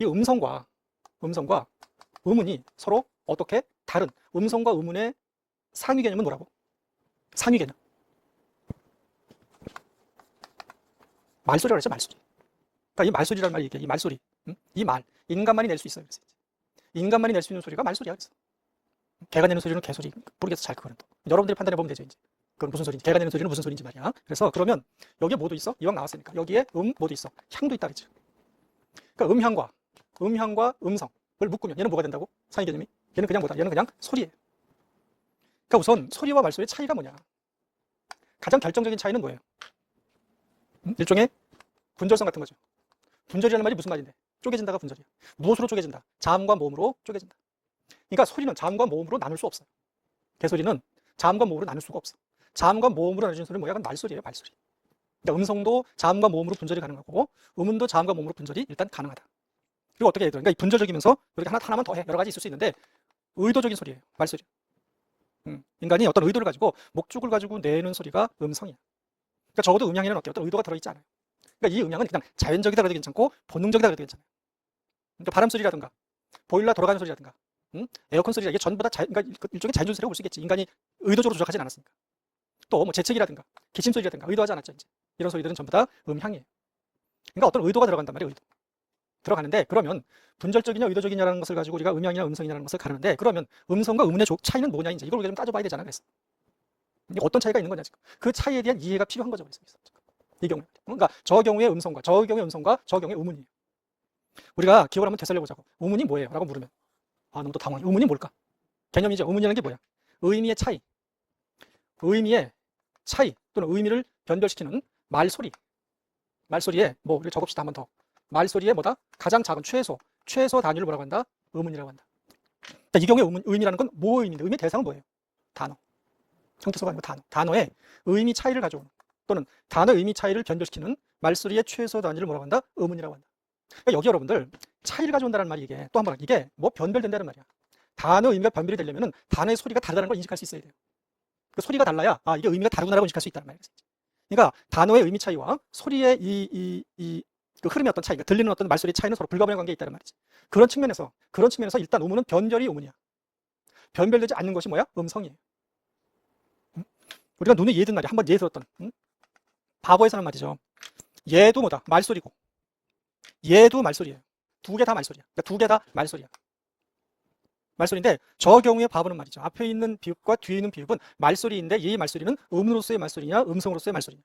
이 음성과 음성과 음운이 서로 어떻게 다른 음성과 음운의 상위 개념은 뭐라고? 상위 개념. 말소리라고 했죠, 말소리. 그러니까 이 말소리란 말이 이게 이 말소리. 응? 이 말. 인간만이 낼 수 있어요. 그래서 이제. 인간만이 낼 수 있는 소리가 말소리야. 그래서. 개가 내는 소리는 개소리. 모르겠어, 잘 그거는 또. 여러분들이 판단해 보면 되죠, 이제. 그건 무슨 소리인지. 개가 내는 소리는 무슨 소리인지 말이야. 그래서 그러면 여기에 뭐도 있어? 이왕 나왔으니까. 여기에 음, 뭐도 있어? 향도 있다 그랬죠. 그러니까 음향과 음향과 음성을 묶으면 얘는 뭐가 된다고? 상위 개념이? 얘는 그냥 뭐다? 얘는 그냥 소리예요. 그러니까 우선 소리와 말소리의 차이가 뭐냐? 가장 결정적인 차이는 뭐예요? 음? 일종의 분절성 같은 거죠. 분절이라는 말이 무슨 말인데? 쪼개진다가 분절이야. 무엇으로 쪼개진다? 자음과 모음으로 쪼개진다. 그러니까 소리는 자음과 모음으로 나눌 수 없어요. 개소리는 자음과 모음으로 나눌 수가 없어. 자음과 모음으로 나눠지는 소리는 뭐야? 그건 말소리예요, 말소리. 그러니까 음성도 자음과 모음으로 분절이 가능하고 음운도 자음과 모음으로 분절이 일단 가능하다. 그리고 어떻게 해야 이 분절적이면서 이렇게 하나 하나만 더 해. 여러 가지 있을 수 있는데 의도적인 소리예요. 말소리. 음, 인간이 어떤 의도를 가지고 목적을 가지고 내는 소리가 음성이야. 그러니까 적어도 음향에는? 어떤 의도가 들어있지 않아요. 그러니까 이 음향은 그냥 자연적이다 그래도 괜찮고 본능적이다 그래도 괜찮아요. 그러니까 바람 소리라든가 보일러 돌아가는 소리라든가 음? 에어컨 소리라 이게 전부 다 자, 그러니까 일종의 자연적 소리라고 볼 수 있겠지. 인간이 의도적으로 조작하진 않았으니까. 또 뭐 재채기라든가 기침 소리라든가 의도하지 않았죠. 이제 이런 소리들은 전부 다 음향이에요. 그러니까 어떤 의도가 들어간단 말이에요. 의도. 들어가는데 그러면 분절적이냐 의도적이냐라는 것을 가지고 우리가 음향이냐 음성이냐라는 것을 가르는데 그러면 음성과 음운의 조- 차이는 뭐냐 이제 이걸 우리가 좀 따져봐야 되잖아. 그래서 어떤 차이가 있는 거냐 지금 그 차이에 대한 이해가 필요한 거죠. 그래서. 이 경우에 그러니까 저 경우의 음성과 저 경우의 음성과 저 경우의 음운이에요. 우리가 기억을 한번 되살려 보자고. 음운이 뭐예요?라고 물으면 아 너무 또 당황해. 음운이 뭘까? 개념이죠. 음운이라는 게 뭐야? 의미의 차이. 의미의 차이 또는 의미를 변별시키는 말소리. 말소리에 뭐 우리 적읍시다 한번 더. 말소리의 뭐다? 가장 작은 최소. 최소 단위를 뭐라고 한다? 음운이라고 한다. 그러니까 이 경우에 음운, 의미라는 건 뭐 의미인데 의미의 대상은 뭐예요? 단어. 형태소가 아니고 단어. 단어의 의미 차이를 가져오는 또는 단어 의미 차이를 변별시키는 말소리의 최소 단위를 뭐라고 한다? 음운이라고 한다. 그러니까 여기 여러분들 차이를 가져온다는 말이 이게 또 한 번 이게 뭐 변별된다는 말이야. 단어 의미가 변별이 되려면은 단어의 소리가 다르다는 걸 인식할 수 있어야 돼요. 그 소리가 달라야 아 이게 의미가 다르구나라고 인식할 수 있다는 말이에요. 그러니까 단어의 의미 차이와 소리의 이 이 이 그 흐름의 어떤 차이가 들리는 어떤 말소리의 차이는 서로 불가분의 관계에 있다는 말이지. 그런 측면에서 그런 측면에서 일단 음운은 변별이 음운이야. 변별되지 않는 것이 뭐야? 음성이에요. 음? 우리가 눈에 예든 말이 한번 예 들었던 음? 바보에서는 말이죠. 얘도 뭐다? 말소리고 얘도 말소리예요. 두 개 다 말소리야. 그러니까 두 개 다 말소리야. 말소리인데 저 경우의 바보는 말이죠. 앞에 있는 비읍과 뒤에 있는 비읍은 말소리인데 이 말소리는 음으로서의 말소리냐 음성으로서의 말소리냐.